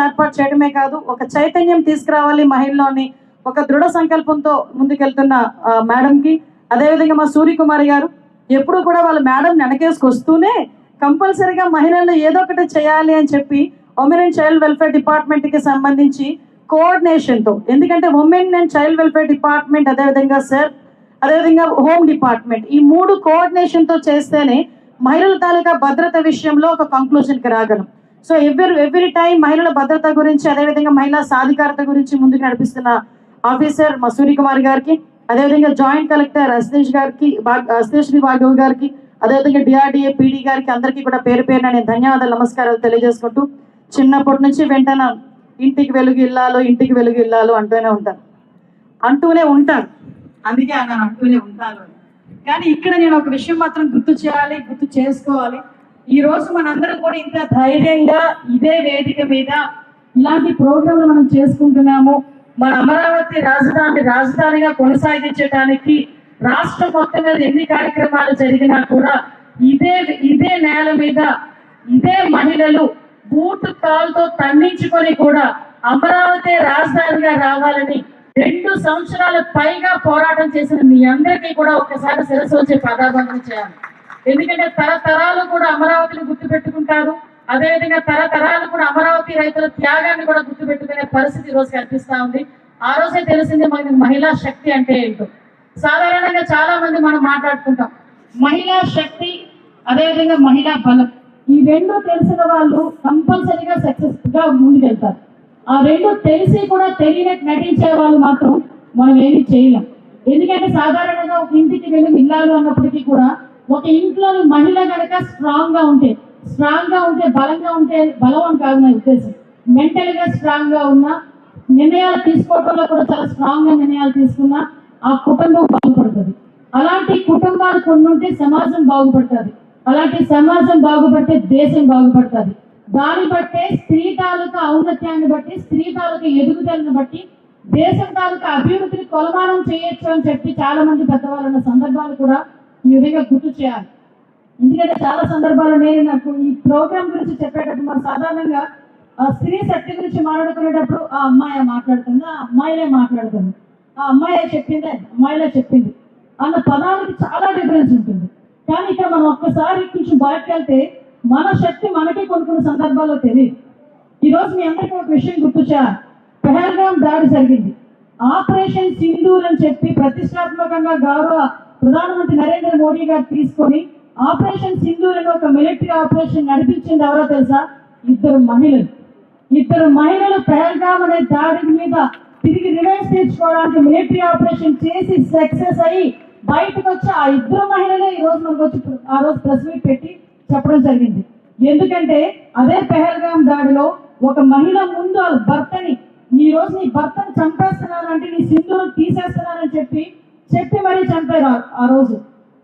కార్యక్రమాలు ఏర్పాటు చేయడమే కాదు ఒక చైతన్యం తీసుకురావాలి మహిళలోని ఒక దృఢ సంకల్పంతో ముందుకెళ్తున్న మేడంకి. అదేవిధంగా మా సూర్యకుమారి గారు ఎప్పుడు కూడా వాళ్ళ మేడం వెనకేసుకొస్తూనే కంపల్సరీగా మహిళల్లో ఏదో ఒకటి చేయాలి అని చెప్పి ఉమెన్ అండ్ చైల్డ్ వెల్ఫేర్ డిపార్ట్మెంట్కి సంబంధించి కోఆర్డినేషన్తో ఎందుకంటే women and child welfare department అదేవిధంగా సార్ అదేవిధంగా హోమ్ డిపార్ట్మెంట్ ఈ మూడు కోఆర్డినేషన్తో చేస్తేనే మహిళల తాలూకా భద్రత విషయంలో ఒక కంక్లూజన్కి రాగలం. సో ఎవ్రీ ఎవ్రీ టైం మహిళల భద్రత గురించి అదేవిధంగా మహిళా సాధికారత గురించి ముందుకు నడిపిస్తున్న ఆఫీసర్ మా సూర్యకుమార్ గారికి అదేవిధంగా జాయింట్ కలెక్టర్ అశ్లేష్ గారికి అస్దేశ్రీ భాగవ్ గారికి అదేవిధంగా డిఆర్డిఏ పీడీ గారికి అందరికీ కూడా పేరు పేరున నేను ధన్యవాదాలు నమస్కారాలు తెలియజేసుకుంటూ చిన్నప్పటి నుంచి వెంటనే ఇంటికి వెలుగు ఇల్లాలో ఇంటికి వెలుగు ఇల్లాలో అంటూనే ఉంటాను అంటూనే ఉంటాను. అందుకే అన్నాను అంటూనే ఉంటాను కానీ ఇక్కడ నేను ఒక విషయం మాత్రం గుర్తు చేయాలి గుర్తు చేసుకోవాలి. ఈ రోజు మనందరం కూడా ఇంత ధైర్యంగా ఇదే వేదిక మీద ఇలాంటి ప్రోగ్రాంలు మనం చేసుకుంటున్నాము. మన అమరావతి రాజధాని రాజధానిగా కొనసాగించడానికి రాష్ట్రం మొత్తం మీద ఎన్ని కార్యక్రమాలు జరిగినా కూడా ఇదే ఇదే నేల మీద ఇదే మహిళలు బూట్ కాల్తో తన్నించుకొని కూడా అమరావతి రాజధానిగా రావాలని రెండు సంవత్సరాల పైగా పోరాటం చేసిన మీ అందరికీ కూడా ఒకసారి శిరస్సు వచ్చే పదాబంధన చేయాలి. ఎందుకంటే తరతరాలు కూడా అమరావతిని గుర్తుపెట్టుకుంటారు. అదేవిధంగా తరతరాలు కూడా అమరావతి రైతుల త్యాగాన్ని కూడా గుర్తుపెట్టుకునే పరిస్థితి ఈ రోజు కనిపిస్తా ఉంది. ఆ రోజే తెలిసింది మనకి మహిళా శక్తి అంటే ఏంటో. సాధారణంగా చాలా మంది మనం మాట్లాడుకుంటాం. మహిళా శక్తి అదేవిధంగా మహిళా బలం. ఈ రెండు తెలిసిన వాళ్ళు కంపల్సరీగా సక్సెస్గా ముందుకెళ్తారు. ఆ రెండు తెలిసి కూడా తెలియనట్టు నటించే వాళ్ళు మాత్రం మనం ఏమి చేయలేం. ఎందుకంటే సాధారణంగా ఒక ఇంటికి వెళ్ళి ఇల్లాలు అన్నప్పటికీ కూడా ఒక ఇంట్లో మహిళ కనుక స్ట్రాంగ్గా ఉంటే స్ట్రాంగ్గా ఉంటే బలంగా ఉంటే బలం అని కాదు నా ఉద్దేశం. మెంటల్గా స్ట్రాంగ్గా ఉన్నా నిర్ణయాలు తీసుకోవడంలో కూడా చాలా స్ట్రాంగ్గా నిర్ణయాలు తీసుకున్నా ఆ కుటుంబం బాగుపడుతుంది. అలాంటి కుటుంబాలు కొన్నింటే సమాజం బాగుపడుతుంది. అలాంటి సమాజం బాగుపడితే దేశం బాగుపడుతుంది. దాన్ని బట్టే స్త్రీ తాలూకా ఔన్నత్యాన్ని బట్టి స్త్రీ తాలూకా ఎదుగుదలను బట్టి దేశం తాలూకా అభివృద్ధిని కొలమానం చేయొచ్చు అని చెప్పి చాలా మంది పెద్దవాళ్ళు ఉన్న సందర్భాలు కూడా ఈ విధంగా గుర్తు చేయాలి. ఎందుకంటే చాలా సందర్భాల్లో నేను నాకు ఈ ప్రోగ్రామ్ గురించి చెప్పేటప్పుడు మనం సాధారణంగా ఆ స్త్రీ శక్తి గురించి మాట్లాడుకునేటప్పుడు ఆ అమ్మాయి మాట్లాడుతుంది ఆ అమ్మాయిలే మాట్లాడుతుంది. ఆ అమ్మాయి చెప్పింది అమ్మాయిలే చెప్పింది. అన్న పదాలకు చాలా డిఫరెన్స్ ఉంటుంది. కానీ ఇక్కడ మనం ఒక్కసారి కొంచెం బయటకు వెళ్తే మన శక్తి మనకి కొన్ని కొన్ని సందర్భాల్లో తెలియదు. ఈరోజు మీ అందరికీ ఒక విషయం గుర్తు పెహల్గాం దాడి జరిగింది. ఆపరేషన్ సింధూర్ అని చెప్పి ప్రతిష్టాత్మకంగా గౌరవ ప్రధానమంత్రి నరేంద్ర మోడీ గారు తీసుకొని ఆపరేషన్ సింధూలను ఒక మిలిటరీ ఆపరేషన్ నడిపించింది ఎవరో తెలుసా? ఇద్దరు మహిళలు. ఇద్దరు మహిళలు పెహల్గాం అనే దాడి మీద తిరిగి రివెంజ్ తీర్చుకోవడానికి మిలిటరీ ఆపరేషన్ చేసి సక్సెస్ అయ్యి బయటకు వచ్చి ఆ ఇద్దరు మహిళలే ఈ రోజు మనకు వచ్చి ఆ రోజు ప్రెస్ మీట్ పెట్టి చెప్పడం జరిగింది. ఎందుకంటే అదే పెహల్గాం దాడిలో ఒక మహిళ ముందు వాళ్ళ భర్తని ఈ రోజు నీ భర్తను చంపేస్తున్నానంటే నీ సింధును తీసేస్తున్నానని చెప్పి చెప్పి మరీ చంపారు ఆ- రోజు.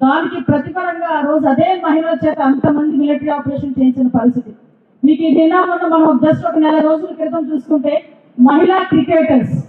దానికి ప్రతిఫలంగా ఆ రోజు అదే మహిళల చేత అంతమంది మిలిటరీ ఆపరేషన్ చేయించిన పరిస్థితి. మీకు ఈ నిన్న మొన్న మనం జస్ట్ ఒక నెల రోజుల క్రితం చూసుకుంటే మహిళా క్రికెటర్స్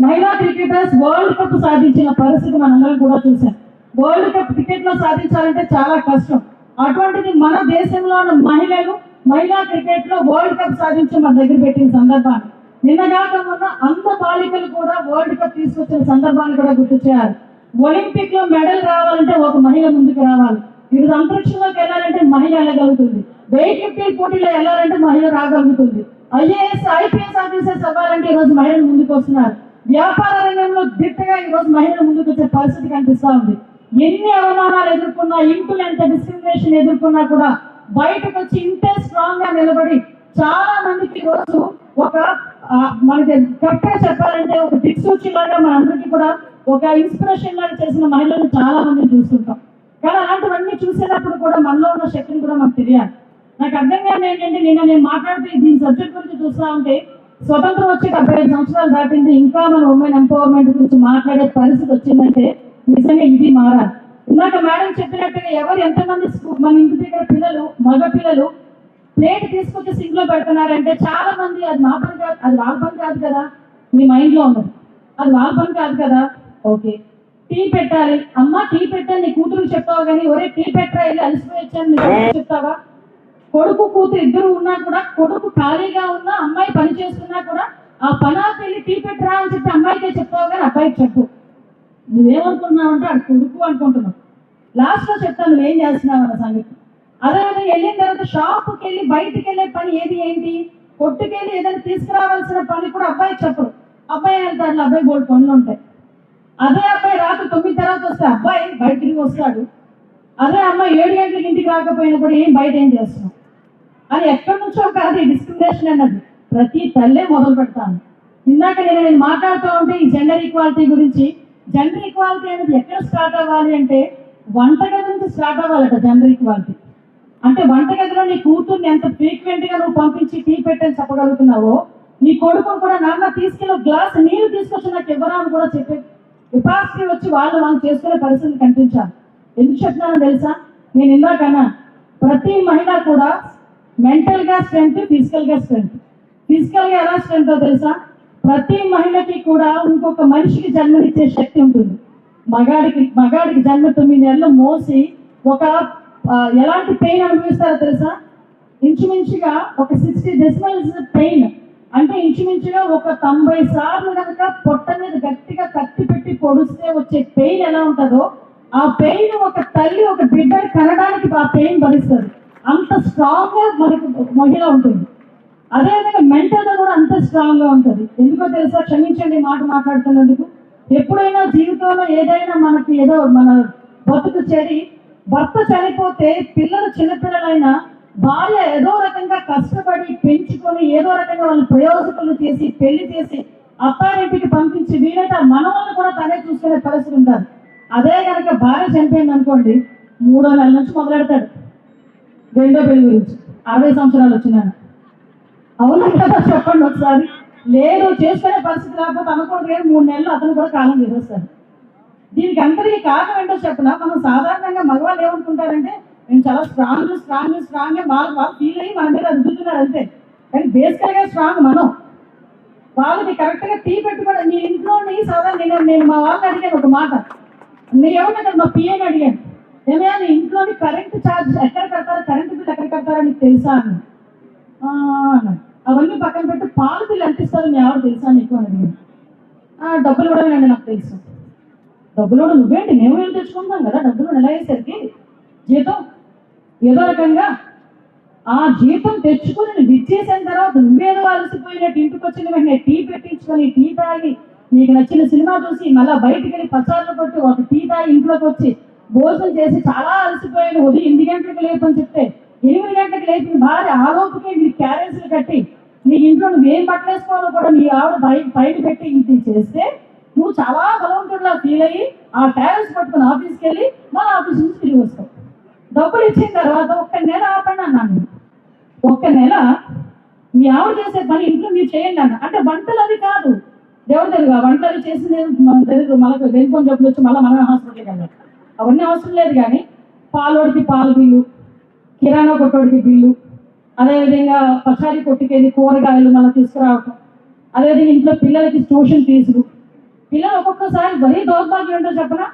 మహిళా క్రికెటర్స్ వరల్డ్ కప్ సాధించిన పరిస్థితి మనందరం కూడా చూసాం. వరల్డ్ కప్ క్రికెట్లో సాధించాలంటే చాలా కష్టం. అటువంటిది మన దేశంలో ఉన్న మహిళలు మహిళా క్రికెట్లో వరల్డ్ కప్ సాధించి మన దగ్గర పెట్టిన సందర్భాన్ని. నిన్నగాక మొన్న అంత బాలికలు కూడా వరల్డ్ కప్ తీసుకొచ్చిన సందర్భాన్ని కూడా గుర్తు చేయాలి. ఒలింపిక్లో మెడల్ రావాలంటే ఒక మహిళ ముందుకు రావాలి. ఇప్పుడు అంతరిక్షంలోకి వెళ్ళాలంటే మహిళ వెళ్ళగలుగుతుంది. వెయిట్ లిఫ్టింగ్ పోటీలో వెళ్ళాలంటే మహిళ రాగలుగుతుంది. ఐఏఎస్ ఐపీఎస్ ఆఫీసర్స్ అవ్వాలంటే ఈ రోజు మహిళలు ముందుకు వస్తున్నారు. వ్యాపార రంగంలో దిట్టగా ఈ రోజు మహిళలు ముందుకు వచ్చే పరిస్థితి కనిపిస్తూ ఉంది. ఎన్ని అవమానాలు ఎదుర్కొన్నా ఇంట్లో ఎంత డిస్క్రిమినేషన్ ఎదుర్కొన్నా కూడా బయటకు వచ్చి ఇంతే స్ట్రాంగ్గా నిలబడి చాలా మందికి ఈరోజు రోజు ఒక మనకి కరెక్ట్ చెప్పాలంటే ఒక దిక్సూచిలాగా మనందరికీ కూడా ఒక ఇన్స్పిరేషన్ లాగా చేసిన మహిళలు చాలా మంది చూస్తుంటాం. కానీ అలాంటివన్నీ చూసేటప్పుడు కూడా మనలో ఉన్న శక్తిని కూడా మనకు తెలియాలి. నాకు అర్థం కాదు ఏంటంటే నిన్న నేను మాట్లాడుతూ దీని సబ్జెక్ట్ గురించి చూస్తా ఉంటే స్వతంత్రం వచ్చి డెబ్బై ఐదు సంవత్సరాలు దాటింది ఇంకా మన ఉమెన్ ఎంపవర్మెంట్ గురించి మాట్లాడే పరిస్థితి వచ్చిందంటే నిజంగా ఇది మారాలి. ఇందాక మేడం చెప్పినట్టుగా ఎవరు ఎంతమంది మన ఇంటి దగ్గర పిల్లలు మగ పిల్లలు ప్లేట్ తీసుకొచ్చి సింక్లో పెడుతున్నారంటే చాలా మంది అది మా పని కాదు అది వాళ్ళ పని కాదు కదా మీ మైండ్లో ఉన్నది. అది వాళ్ళ పని కాదు కదా ఓకే. టీ పెట్టాలి. అమ్మ టీ పెట్టాలి నీ కూతురు చెప్తావు కానీ ఒరే టీ పెట్టరా వెళ్ళి అలసిపోయి వచ్చాను చెప్తావా? కొడుకు కూతురు ఇద్దరు ఉన్నా కూడా కొడుకు ఖాళీగా ఉన్నా అమ్మాయి పని చేస్తున్నా కూడా ఆ పనాకు వెళ్ళి టీ పెట్టరా? అని చెప్పి అమ్మాయికే చెప్తావు కానీ అబ్బాయికి చెప్పు. నువ్వేమనుకున్నావు అంటే అది కొడుకు అనుకుంటున్నావు. లాస్ట్లో చెప్తాను నువ్వేం చేస్తున్నావు? అన్న సంగతి. అదేవిధంగా వెళ్ళిన తర్వాత షాప్కి వెళ్ళి బయటికి వెళ్ళే పని ఏది ఏంటి? కొట్టుకెళ్ళి ఏదైనా తీసుకురావాల్సిన పని కూడా అబ్బాయికి చెప్పరు. అబ్బాయి వెళ్తాడు అబ్బాయి బోల్డ్ పనులు ఉంటాయి. అదే అబ్బాయి రాత్రి తొమ్మిది తర్వాత వస్తే అబ్బాయి బయట తిరిగి వస్తాడు. అదే అమ్మాయి ఏడు గంటలకు ఇంటికి రాకపోయినా కూడా ఏం బయట ఏం చేస్తున్నాం అది ఎక్కడి నుంచో కాదు ఈ డిస్క్రిమినేషన్ అన్నది. ప్రతి తల్లే మొదలు పెడతాను. ఇందాక నేను నేను మాట్లాడుతూ ఉంటే ఈ జెండర్ ఈక్వాలిటీ గురించి జెండర్ ఈక్వాలిటీ అనేది ఎక్కడ స్టార్ట్ అవ్వాలి అంటే వంటగది నుంచి స్టార్ట్ అవ్వాలట జెండర్ ఈక్వాలిటీ అంటే వంటగదిలో నీ కూతుర్ని ఎంత ఫ్రీక్వెంట్గా నువ్వు పంపించి టీ పెట్టని చెప్పగలుగుతున్నావో నీ కొడుకుని కూడా నాన్న తీసుకెళ్ళి ఒక గ్లాస్ నీళ్ళు తీసుకొచ్చి నాకు ఇవ్వరా అని కూడా చెప్పే కెపాసిటీ వచ్చి వాళ్ళు వాళ్ళు చేసుకునే పరిస్థితి కనిపించాలి. ఎందుకు చెప్తున్నానో తెలుసా? నేను ఇందాకన్నా ప్రతి మహిళ కూడా మెంటల్గా స్ట్రెంగ్త్ ఫిజికల్గా స్ట్రెంగ్త్. ఫిజికల్గా స్ట్రెంత్ ఎలా స్ట్రెంత్ తెలుసా? ప్రతి మహిళకి కూడా ఇంకొక మనిషికి జన్మనిచ్చే శక్తి ఉంటుంది. మగాడికి మగాడికి జన్మ తొమ్మిది నెలలు మోసి ఒక ఎలాంటి పెయిన్ అనుభవిస్తారో తెలుసా? ఇంచుమించుగా ఒక సిక్స్టీ డెసిమల్స్ పెయిన్ అంటే ఇంచుమించుగా ఒక తొంభై సార్లు కనుక పొట్ట మీద గట్టిగా కత్తి పెట్టి పొడిస్తే వచ్చే పెయిన్ ఎలా ఉంటుందో ఆ పెయిన్ ఒక తల్లి ఒక బిడ్డ కనడానికి ఆ పెయిన్ భరిస్తుంది. అంత స్ట్రాంగ్గా మనకు మహిళ ఉంటుంది. అదేవిధంగా మెంటల్గా కూడా అంత స్ట్రాంగ్గా ఉంటుంది. ఎందుకో తెలుసా? క్షమించండి మాట మాట్లాడుతున్నందుకు. ఎప్పుడైనా జీవితంలో ఏదైనా మనకి ఏదో మన బతుకు చెడి భర్త చనిపోతే పిల్లలు చిన్నపిల్లలైనా భార్య ఏదో రకంగా కష్టపడి పెంచుకొని ఏదో రకంగా వాళ్ళు ప్రయోజకులు చేసి పెళ్ళి చేసి అత్తారింటికి పంపించి వీలైతే ఆ మనవల్ని కూడా తనే చూసుకునే పరిస్థితి ఉంటారు అదే కనుక భార్య చనిపోయింది అనుకోండి మూడో నెలల నుంచి మొదలెడతాడు. రెండో పెళ్ళి గురించి. అరవై సంవత్సరాలు వచ్చినాను అవునా కదా చెప్పండి ఒకసారి. లేదు చేసుకునే పరిస్థితి రాకపోతే అనకూడదు కానీ మూడు నెలలు అతను కూడా కాలం చేసేస్తాడు దీనికి అందరికీ కారణం ఏంటో చెప్పిన? మనం సాధారణంగా మగవాళ్ళు ఏమనుకుంటారంటే మేము చాలా స్ట్రాంగ్ స్ట్రాంగ్ స్ట్రాంగ్ వాళ్ళు వాళ్ళు ఫీల్ అయ్యి మన మీద రుద్దుతున్నారు అంతే. కానీ బేసికల్గా స్ట్రాంగ్ మనం. వాళ్ళకి కరెక్ట్గా టీ పెట్టుకోవడం మీ ఇంట్లో సాధారణ నేను నేను మా వాళ్ళని అడిగాను ఒక మాట. నేను ఏమన్నా మా పిఏని అడిగాను. ఏమైనా నీ ఇంట్లోని కరెంట్ ఛార్జ్ ఎక్కడ కడతారు? కరెంట్ బిల్ ఎక్కడ కడతారో నీకు తెలుసా? అని అవన్నీ పక్కన పెట్టి పాలు బిల్లు ఎంత ఇస్తారు? మీ ఆవిడ తెలుసా నీకు? అని అడిగాను. డబ్బులు కూడా నాకు తెలుసు. డబ్బులు కూడా నువ్వేంటి? మేము ఏం తెచ్చుకుంటాం కదా? డబ్బులు ఎలా అయ్యేసరికి జీతం? ఏదో రకంగా ఆ జీతం తెచ్చుకుని నువ్వు ఇచ్చేసిన తర్వాత నువ్వేదో అలసిపోయినట్టు ఇంటికి వచ్చిన వెంటనే టీ పెట్టించుకొని టీ తాగి నీకు నచ్చిన సినిమా చూసి మళ్ళీ బయటికి వెళ్ళి పచారులు కొట్టి ఒక టీ తాగి ఇంట్లోకి వచ్చి భోజనం చేసి చాలా అలసిపోయాను. ఉదయం ఎనిమిది గంటలకు లేపని చెప్తే ఎనిమిది గంటలకు లేపిన భార్య ఆ లోపుకే నీ క్యారేజీలు కట్టి నీ ఇంట్లో నువ్వేం పట్టలేసుకోవాలో కూడా నీ ఆవిడ బయట బయట పెట్టి ఇంటి చేస్తే నువ్వు చాలా బలవంతుడిలా ఫీల్ అయ్యి ఆ క్యారేజ్ పట్టుకుని ఆఫీస్కి వెళ్ళి మన ఆఫీస్ నుంచి తిరిగి వస్తావు. డబ్బులు ఇచ్చిన తర్వాత ఒక్క నెల ఆపండి అన్నాను. ఒక ఒక్క నెల మీ ఆవిడ చేసే పని ఇంట్లో మీరు చేయండి అన్న. అంటే వంటలు అది కాదు. దేవుడు తెలుగు? వంటలు అవి చేసింది తెలుగు మనకు వెళ్ళిపోయిన జబ్బులు వచ్చి మళ్ళీ మనమే హాస్పిటల్కి వెళ్ళాలి. అవన్నీ అవసరం లేదు కానీ పాలోడికి పాలు బిల్లు కిరాణా కొట్టోడికి బిల్లు అదేవిధంగా పచారీ కొట్టుకెళ్ళి కూరగాయలు మళ్ళీ తీసుకురావటం అదేవిధంగా ఇంట్లో పిల్లలకి ట్యూషన్ ఫీజులు పిల్లలు ఒక్కొక్కసారి మరీ దౌర్భాగ్యం ఏంటో చెప్పనా?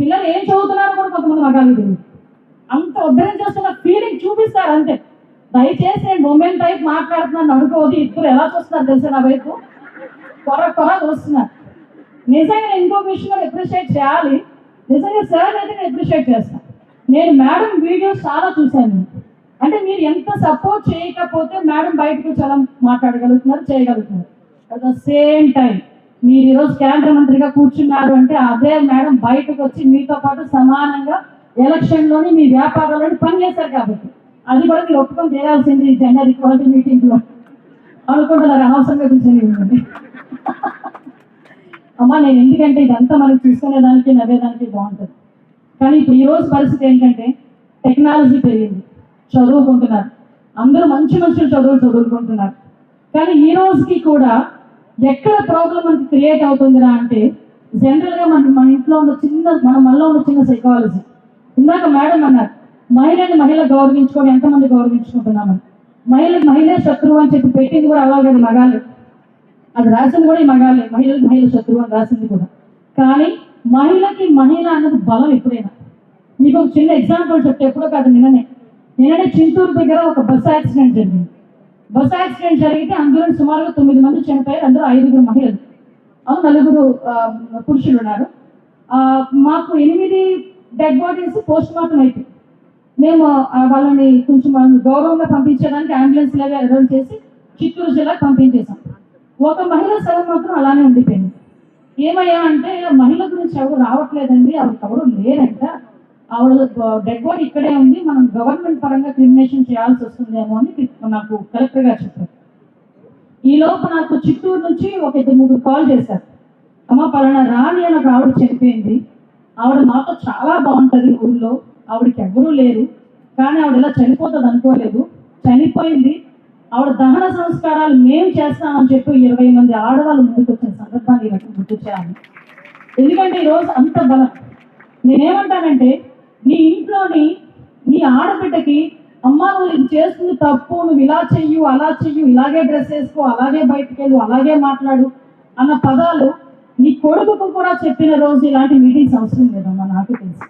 పిల్లలు ఏం చదువుతున్నారో కూడా కొంతమంది మగాళ్ళు తెలియదు. అంత ఉద్ధరణ చేస్తున్న ఫీలింగ్ చూపిస్తారు అంతే. దయచేసి నేను మూమెంట్ టైప్ మాట్లాడుతున్నాను అనుకోదు ఇద్దరు ఎలా చూస్తున్నారు తెలుసా నా వైపు? కొర కొర చూస్తున్నారు. నిజంగా ఇంకో విషయం కూడా అప్రిషియేట్ చేయాలి. నిజంగా సార్ అయితే నేను అప్రిషియేట్ చేస్తాను నేను మేడం వీడియోస్ చాలా చూశాను. అంటే మీరు ఎంత సపోర్ట్ చేయకపోతే మేడం బయటకు చాలా మాట్లాడగలుగుతున్నారు చేయగలుగుతున్నారు. అట్ ద సేమ్ టైం మీరు ఈరోజు కేంద్ర మంత్రిగా కూర్చున్నారు అంటే అదే మేడం బయటకు వచ్చి మీతో పాటు సమానంగా ఎలక్షన్లోని మీ వ్యాపారాలను పనిచేశారు కాబట్టి. అది కూడా మీరు ఒప్పుకొని చేయాల్సింది జెండర్ ఈక్వాలిటీ మీటింగ్లో అనుకుంటున్నారు అనవసరంగా కూర్చొని అమ్మా నేను ఎందుకంటే ఇదంతా మనం చూసుకునేదానికి నవ్వేదానికి బాగుంటుంది. కానీ ఇప్పుడు ఈ రోజు పరిస్థితి ఏంటంటే టెక్నాలజీ పెరిగింది. చదువుకుంటున్నారు. అందరూ మంచి మంచి చదువులు చదువుకుంటున్నారు. కానీ ఈ రోజుకి కూడా ఎక్కడ ప్రాబ్లం మనకి క్రియేట్ అవుతుందిరా అంటే జనరల్గా మన మన ఇంట్లో ఉన్న చిన్న మన మనలో ఉన్న చిన్న సైకాలజీ ఇందాక మేడం అన్నారు మహిళని మహిళ గౌరవించుకొని ఎంతమంది గౌరవించుకుంటున్నామని. మహిళ మహిళ శత్రువు అని చెప్పి పెట్టింది కూడా అలాగే మగాలి అది రాసింది కూడా ఈ మగాలే మహిళకి మహిళ శత్రువు అని రాసింది కూడా. కానీ మహిళకి మహిళ అన్నది బలం ఎప్పుడైనా. మీకు ఒక చిన్న ఎగ్జాంపుల్ చెప్తే ఎప్పుడో కాదు నిన్ననే. నిన్ననే చింతూరు దగ్గర ఒక బస్సు యాక్సిడెంట్ జరిగింది. బస్సు యాక్సిడెంట్ జరిగితే అందులో సుమారుగా తొమ్మిది మంది చనిపోయారు అందులో ఐదుగురు మహిళలు. నలుగురు పురుషులు ఉన్నారు. మాకు ఎనిమిది డెడ్ బాడీస్ పోస్ట్ మార్టం అయిపోయి. మేము వాళ్ళని కొంచెం వాళ్ళని గౌరవంగా పంపించడానికి అంబులెన్స్ లాగా అరేంజ్ చేసి చిత్తూరు జిల్లా పంపించేశాం. ఒక మహిళ సగం మాత్రం అలానే ఉండిపోయింది. ఏమయ్యా అంటే మహిళ గురించి ఎవరు రావట్లేదండి ఆవిడకి ఎవరు లేరంట. ఆవిడ డెడ్ బాడీ ఇక్కడే ఉంది మనం గవర్నమెంట్ పరంగా క్రిమినేషన్ చేయాల్సి వస్తుందేమో అని నాకు కలెక్టర్ గారు చెప్పారు. ఈ లోపు నాకు చిత్తూరు నుంచి ఒక ఇద్దరు ముగ్గురు కాల్ చేశారు. అమ్మ పలానా రాణి అని ఒక ఆవిడ చనిపోయింది. ఆవిడ మాతో చాలా బాగుంటుంది ఊళ్ళో. ఆవిడకి ఎవ్వరూ లేరు. కానీ ఆవిడ ఇలా చనిపోతుంది అనుకోలేదు. చనిపోయింది. ఆవిడ దహన సంస్కారాలు మేము చేస్తామని చెప్పి ఇరవై మంది ఆడవాళ్ళు ముందుకు వచ్చిన సందర్భాన్ని గుర్తు చేయాలి. ఎందుకంటే ఈరోజు అంత బలం. నేనేమంటానంటే నీ ఇంట్లోని నీ ఆడబిడ్డకి అమ్మ నువ్వు ఇది చేస్తుంది తప్పు నువ్వు ఇలా చెయ్యు అలా చెయ్యు ఇలాగే డ్రెస్ వేసుకో అలాగే బయటకు వెళ్ళు అలాగే మాట్లాడు అన్న పదాలు నీ కొడుకుకు కూడా చెప్పిన రోజు ఇలాంటి మీటింగ్స్ అవసరం లేదమ్మా నాకు తెలుసు.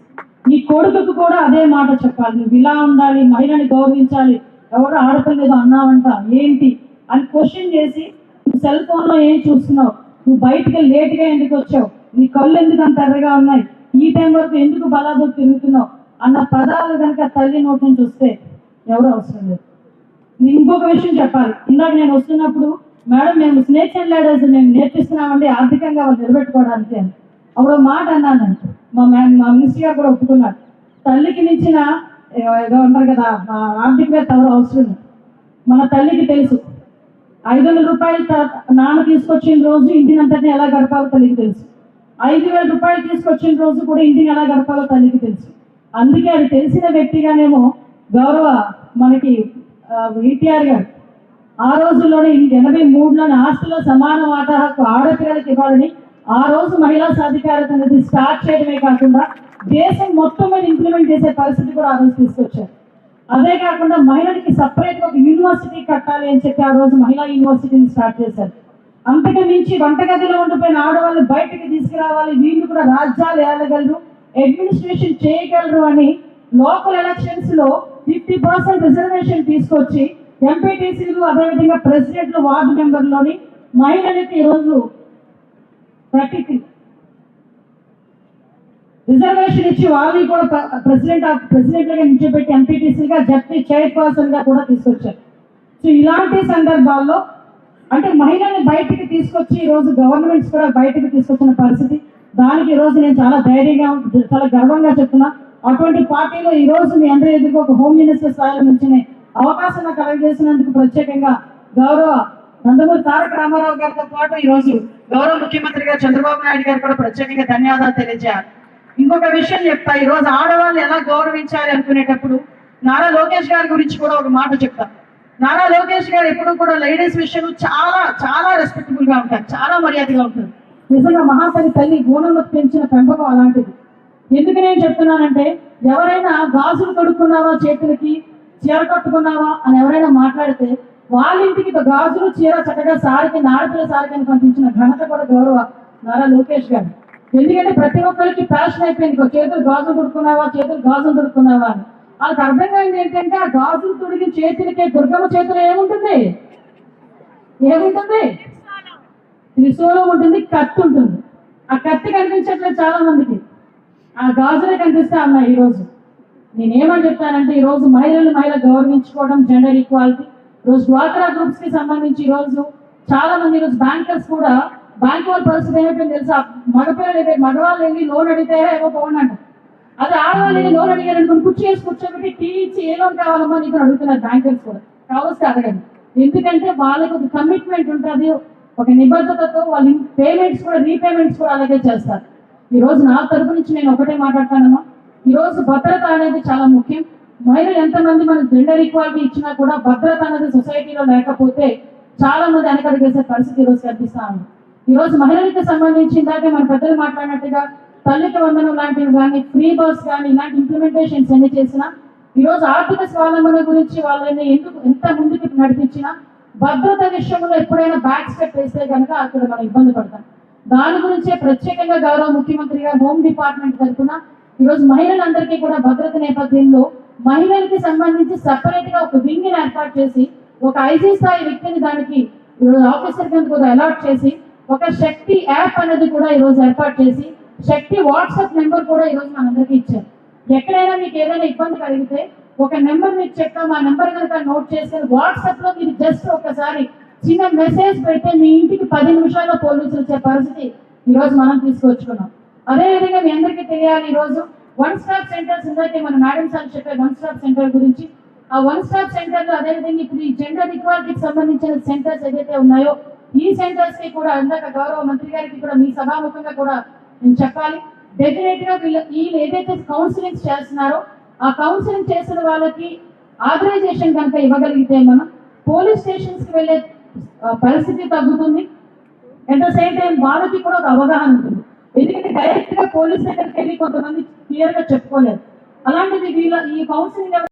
నీ కొడుకుకు కూడా అదే మాట చెప్పాలి. నువ్వు ఇలా ఉండాలి మహిళని గౌరవించాలి ఎవరు ఆడపిల్లేదో అన్నావంట ఏంటి? అని క్వశ్చన్ చేసి నువ్వు సెల్ ఫోన్లో ఏం చూస్తున్నావు? నువ్వు బయటికి లేట్గా ఎందుకు వచ్చావు? నీ కళ్ళు ఎందుకు అంత ఎర్రగా ఉన్నాయి? ఈ టైం వరకు ఎందుకు బలాదు తిరుగుతున్నావు? అన్న పదాలు కనుక తల్లి నోటి నుంచి వస్తే ఎవరు అవసరం లేదు. ఇంకొక విషయం చెప్పాలి. ఇందాక నేను వస్తున్నప్పుడు మేడం మేము స్నేక్స్ అండ్ లాడర్స్ మేము నేర్పిస్తున్నామండి ఆర్థికంగా వాళ్ళు నిలబెట్టుకోవడానికి అని. అప్పుడు మాట అన్నానంట. మా మ్యా మా మినిస్టర్ గారు కూడా ఒప్పుకున్నారు. తల్లికి మించిన ఏదో అంటారు కదా ఆ ఆర్థికవేత్త ఎవరు అవసరం మన తల్లికి తెలుసు. ఐదు వందల రూపాయలు నాన్న తీసుకొచ్చిన రోజు ఇంటినంతటిని ఎలా గడపాలో తల్లికి తెలుసు. ఐదు వేల రూపాయలు తీసుకొచ్చిన రోజు కూడా ఇంటిని ఎలా గడపాలో తల్లికి తెలుసు. అందుకే అది తెలిసిన వ్యక్తిగానేమో గౌరవ మనకి ఈటీఆర్ గారు ఆ రోజుల్లోనే ఎనభై మూడులోని ఆస్తిలో సమాన వాటా హక్కు ఆడపిల్లలకి ఇవ్వాలని ఆ రోజు మహిళా సాధికారత అనేది స్టార్ట్ చేయడమే కాకుండా దేశం మొత్తం మీద ఇంప్లిమెంట్ చేసే పరిస్థితి కూడా ఆ రోజు తీసుకొచ్చారు. అదే కాకుండా మహిళలకి సపరేట్ ఒక యూనివర్సిటీ కట్టాలి అని చెప్పి ఆ రోజు మహిళా యూనివర్సిటీని స్టార్ట్ చేశారు. అంతకు మించి వంటగదిలో ఉండిపోయిన ఆడవాళ్ళు బయటకు తీసుకురావాలి వీళ్ళు కూడా రాజ్యాలు ఏలగలరు అడ్మినిస్ట్రేషన్ చేయగలరు అని లోకల్ ఎలక్షన్స్లో ఫిఫ్టీ పర్సెంట్ రిజర్వేషన్ తీసుకొచ్చి ఎంపీటీసీలు అదేవిధంగా ప్రెసిడెంట్లు వార్డు మెంబర్లోని మహిళలకి ఈరోజు థర్టీ రిజర్వేషన్ ఇచ్చి వాళ్ళని కూడా ప్రెసిడెంట్ ఆఫ్ ప్రెసిడెంట్ నిలిచిపెట్టి ఎంపీటీసీగా జడ్పీ చైర్పర్సన్గా కూడా తీసుకొచ్చారు. సో ఇలాంటి సందర్భాల్లో అంటే మహిళల్ని బయటికి తీసుకొచ్చి ఈ రోజు గవర్నమెంట్స్ కూడా బయటికి తీసుకొచ్చిన పరిస్థితి. దానికి ఈ రోజు నేను చాలా ధైర్యంగా చాలా గర్వంగా చెప్తున్నా. అటువంటి పార్టీలో ఈ రోజు మీ అందరి ఎదురుగా ఒక హోమ్ మినిస్టర్ స్థాయిలో నుంచి అవకాశం కలగజేసినందుకు ప్రత్యేకంగా గౌరవ నందమూరి తారక రామారావు గారితో పాటు ఈరోజు గౌరవ ముఖ్యమంత్రి గారు చంద్రబాబు నాయుడు గారు కూడా ప్రత్యేకంగా ధన్యవాదాలు తెలియజేయాలి. ఇంకొక విషయం చెప్తా ఈరోజు ఆడవాళ్ళు ఎలా గౌరవించాలి అనుకునేటప్పుడు నారా లోకేష్ గారి గురించి కూడా ఒక మాట చెప్తా. నారా లోకేష్ గారు ఎప్పుడు కూడా లేడీస్ విషయం చాలా చాలా రెస్పెక్టబుల్గా ఉంటారు చాలా మర్యాదగా ఉంటారు. నిజంగా మహాతల్లి తల్లి గోనమ్మకు పెంచిన పెంపకం అలాంటిది. ఎందుకు నేను చెప్తున్నానంటే ఎవరైనా గాజులు కడుక్కున్నారో చేతులకి చీర కట్టుకున్నావా అని ఎవరైనా మాట్లాడితే వాళ్ళ ఇంటికి గాజులు చీర చక్కగా సారికి నాడపిల్ల సారికి అని పంపించిన ఘనత కూడా గౌరవ నారా లోకేష్ గారు. ఎందుకంటే ప్రతి ఒక్కరికి ప్యాషన్ అయిపోయింది. చేతులు గాజులు తొడుక్కున్నావా చేతులు గాజులు తొడుక్కున్నావా అని. వాళ్ళకి అర్థమైంది ఏంటంటే ఆ గాజులు తుడిగిన చేతులకే దుర్గమ్మ చేతులు ఏముంటుంది? ఏముంటుంది? త్రిశూలం ఉంటుంది కత్తి ఉంటుంది. ఆ కత్తి కనిపించట్లేదు చాలా మందికి ఆ గాజులే కనిపిస్తా ఉన్నాయి ఈరోజు. నేనేమని చెప్తానంటే ఈ రోజు మహిళలు మహిళ గౌరవించుకోవడం జెండర్ ఈక్వాలిటీ రోజు డ్వాక్రా గ్రూప్స్కి సంబంధించి ఈ రోజు చాలా మంది ఈరోజు బ్యాంకర్స్ కూడా బ్యాంక్ వాళ్ళ పరిస్థితి ఏమైపోయింది తెలుసా? మగపిల్లలు అయితే మగవాళ్ళు వెళ్ళి లోన్ అడిగితే ఏమో పోనంట అదే ఆడవాళ్ళు వెళ్ళి లోన్ అడిగారు అనుకుని కుర్చీ వేసి కూర్చోబెట్టి టీ ఇచ్చి ఏ లోన్ కావాలమ్మా నీకు అడుగుతున్నారు బ్యాంకర్స్ కూడా. కావస్తే అడగండి. ఎందుకంటే వాళ్ళకి ఒక కమిట్మెంట్ ఉంటుంది ఒక నిబద్ధతతో వాళ్ళ పేమెంట్స్ కూడా రీపేమెంట్స్ కూడా అలాగే చేస్తారు. ఈ రోజు నా తరపు నుంచి నేను ఒకటే మాట్లాడతానమ్మా. ఈ రోజు భద్రత అనేది చాలా ముఖ్యం. మహిళలు ఎంతమంది మన జెండర్ ఈక్వాలిటీ ఇచ్చినా కూడా భద్రత అనేది సొసైటీలో లేకపోతే చాలా మంది వెనకడుగేసే పరిస్థితి ఈరోజు రోజు కనిపిస్తా ఉంది. ఈరోజు మహిళలకు సంబంధించి ఇందాకే మన పెద్దలు మాట్లాడినట్టుగా తల్లికి వందనం లాంటివి కానీ ఫ్రీ బస్ కానీ ఇలాంటి ఇంప్లిమెంటేషన్స్ ఎన్ని చేసినా ఈరోజు ఆర్థిక స్వావలంబన గురించి వాళ్ళని ఎందుకు ఎంత ముందుకు నడిపించినా భద్రత విషయంలో ఎప్పుడైనా బ్యాక్ స్టెప్ వేస్తే కనుక అక్కడ మనం ఇబ్బంది పడతాం. దాని గురించే ప్రత్యేకంగా గౌరవ ముఖ్యమంత్రిగా హోమ్ డిపార్ట్మెంట్ తరఫున ఈరోజు మహిళలందరికీ కూడా భద్రత నేపథ్యంలో మహిళలకి సంబంధించి సపరేట్గా ఒక వింగ్ని ఏర్పాటు చేసి ఒక ఐజీ స్థాయి వ్యక్తిని దానికి ఈరోజు ఆఫీసర్ కింద కూడా అలాట్ చేసి ఒక శక్తి యాప్ అనేది కూడా ఈరోజు ఏర్పాటు చేసి శక్తి వాట్సాప్ నెంబర్ కూడా ఈరోజు మనందరికీ ఇచ్చారు. ఎక్కడైనా మీకు ఏదైనా ఇబ్బంది కలిగితే ఒక నెంబర్ మీకు చెప్తాం. ఆ నెంబర్ కనుక నోట్ చేసి వాట్సాప్లో మీరు జస్ట్ ఒకసారి చిన్న మెసేజ్ పెడితే మీ ఇంటికి పది నిమిషాల్లో పోలీసులు వచ్చే పరిస్థితి ఈరోజు మనం తీసుకొచ్చుకున్నాం. అదే విధంగా మీ అందరికీ తెలియాలి ఈ రోజు వన్ స్టాప్ సెంటర్స్ ఇందాకే మన మేడం సార్ చెప్పే వన్ స్టాప్ సెంటర్ గురించి. ఆ వన్ స్టాప్ సెంటర్లో అదే విధంగా ఇప్పుడు ఈ జెండర్ ఈక్వాలిటీకి సంబంధించిన సెంటర్స్ ఏదైతే ఉన్నాయో ఈ సెంటర్స్కి కూడా అందాక గౌరవ మంత్రి గారికి కూడా మీ సభాముఖంగా కూడా నేను చెప్పాలి. డెఫినెట్గా వీళ్ళు ఏదైతే కౌన్సిలింగ్ చేస్తున్నారో ఆ కౌన్సిలింగ్ చేసిన వాళ్ళకి ఆథరైజేషన్ కనుక ఇవ్వగలిగితే మనం పోలీస్ స్టేషన్స్కి వెళ్ళే పరిస్థితి తగ్గుతుంది. అట్ ద సేమ్ టైం వాళ్ళకి కూడా ఒక అవగాహన ఉంటుంది. ఎందుకంటే డైరెక్ట్గా పోలీస్ దగ్గరికి వెళ్ళి కొంతమంది క్లియర్గా చెప్పుకోలేదు. అలాంటిది వీళ్ళ ఈ కౌన్సిలింగ్